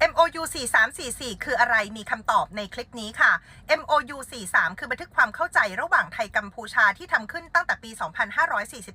em ôi MOU 4344 คืออะไรมีคำตอบในคลิปนี้ค่ะ MOU 43 คือบันทึกความเข้าใจระหว่างไทยกัมพูชาที่ทำขึ้นตั้งแต่ปี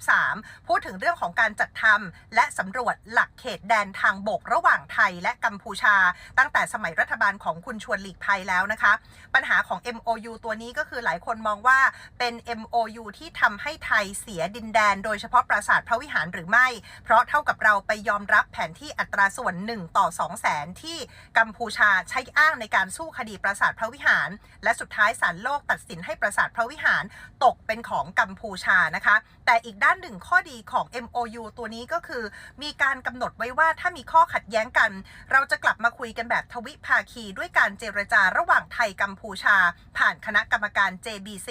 2543 พูดถึงเรื่องของการจัดทำและสำรวจหลักเขตแดนทางบกระหว่างไทยและกัมพูชา ตั้งแต่สมัยรัฐบาลของคุณชวนหลีกภัยแล้วนะคะ ปัญหาของ MOU ตัวนี้ก็คือหลายคนมองว่าเป็น MOU ที่ทำให้ไทยเสียดินแดน โดยเฉพาะปราสาทพระวิหารหรือไม่ เพราะเท่ากับเราไปยอมรับแผนที่อัตราส่วน 1 ต่อ2 0 0แสนที่กัมพูชาใช้อ้างในการสู้คดีปราสาทพระวิหาร และสุดท้ายศาลโลกตัดสินให้ปราสาทพระวิหารตกเป็นของกัมพูชานะคะ แต่อีกด้านหนึ่งข้อดีของ MOU ตัวนี้ก็คือ มีการกำหนดไว้ว่าถ้ามีข้อขัดแย้งกัน เราจะกลับมาคุยกันแบบทวิภาคีด้วยการเจรจาระหว่างไทยกัมพูชา ผ่านคณะกรรมการ JBC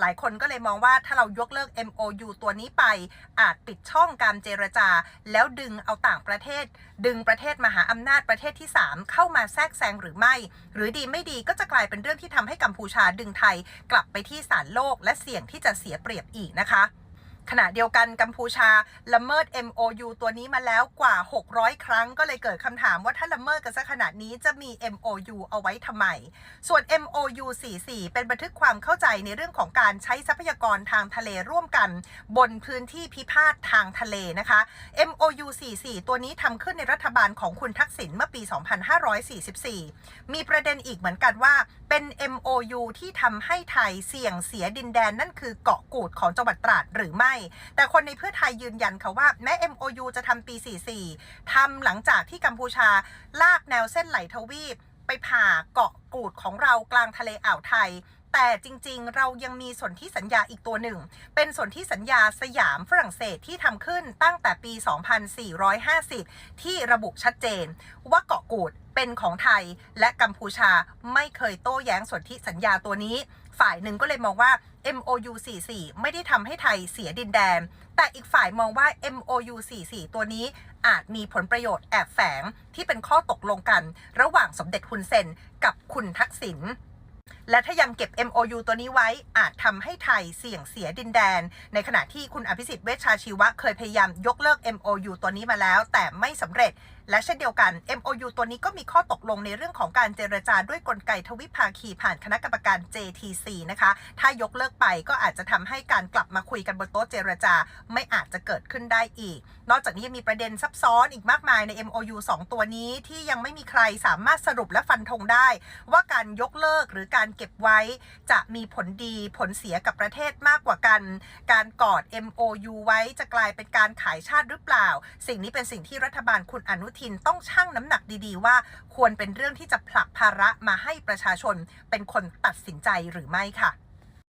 หลายคนก็เลยมองว่าถ้าเรายกเลิก MOU ตัวนี้ไป อาจปิดช่องการเจรจา แล้วดึงเอาต่างประเทศ ดึงประเทศมหาอำนาจประเทศที่ 3เข้ามาแทรกแซงหรือไม่ หรือดีไม่ดีก็จะกลายเป็นเรื่องที่ทำให้กัมพูชาดึงไทย กลับไปที่ศาลโลกและเสี่ยงที่จะเสียเปรียบอีกนะคะ ขณะเดียวกันกัมพูชาละเมิด MOU ตัวนี้มาแล้วกว่า 600 ครั้งก็เลยเกิดคำถามว่าถ้าละเมิดกันซะขนาดนี้จะมี MOU เอาไว้ทำไม ส่วน MOU 44 เป็นบันทึกความเข้าใจในเรื่องของการใช้ทรัพยากรทางทะเลร่วมกัน บนพื้นที่พิพาททางทะเลนะคะ MOU 44 ตัวนี้ทำขึ้นในรัฐบาลของคุณทักษิณเมื่อปี 2544 มีประเด็นอีกเหมือนกันว่า เป็น MOU ที่ทำให้ไทยเสี่ยงเสียดินแดนนั่นคือเกาะกูดของจังหวัดตราดหรือไม่ แต่คนในเพื่อไทยยืนยันค่ะว่าแม้ MOU จะทำปี 44 ทำหลังจากที่กัมพูชาลากแนวเส้นไหลทวีป ไปผ่าเกาะกูดของเรากลางทะเลอ่าวไทยแต่จริงๆ เรายังมีสนธิสัญญาอีกตัวหนึ่ง เป็นสนธิสัญญาสยามฝรั่งเศสที่ทำขึ้นตั้งแต่ปี 2450 ที่ระบุชัดเจน ว่าเกาะกูด เป็นของไทยและกัมพูชาไม่เคยโต้แย้งสนธิสัญญาตัวนี้ ฝ่ายหนึ่งก็เลยมองว่า MOU 44ไม่ได้ทำให้ไทยเสียดินแดน แต่อีกฝ่ายมองว่า MOU 44ตัวนี้อาจมีผลประโยชน์แอบแฝงที่เป็นข้อตกลงกัน ระหว่างสมเด็จฮุนเซนกับคุณทักษิณ และถ้ายังเก็บ MOU ตัวนี้ไว้อาจทำให้ไทยเสี่ยงเสียดินแดน ในขณะที่คุณอภิสิทธิ์เวชชาชีวะเคยพยายามยกเลิก MOU ตัวนี้มาแล้ว แต่ไม่สำเร็จ และเช่นเดียวกัน MOU ตัวนี้ก็มีข้อตกลงในเรื่องของการเจรจาด้วยกลไกทวิภาคีผ่านคณะกรรมการ JTC นะคะ ถ้ายกเลิกไปก็อาจจะทำให้การกลับมาคุยกันบนโต๊ะเจรจาไม่อาจจะเกิดขึ้นได้อีก นอกจากนี้ยังมีประเด็นซับซ้อนอีกมากมายใน MOU 2 ตัวนี้ที่ยังไม่มีใครสามารถสรุปและฟันธงได้ ว่าการยกเลิกหรือการเก็บไว้ จะมีผลดีผลเสียกับประเทศมากกว่ากัน การกอด MOU ไว้จะกลายเป็นการขายชาติหรือเปล่า สิ่งนี้เป็นสิ่งที่รัฐบาลคุณอนุทินต้องชั่งน้ำหนักดีๆ ว่า ควรเป็นเรื่องที่จะผลักภาระมาให้ประชาชนเป็นคนตัดสินใจหรือไม่ค่ะ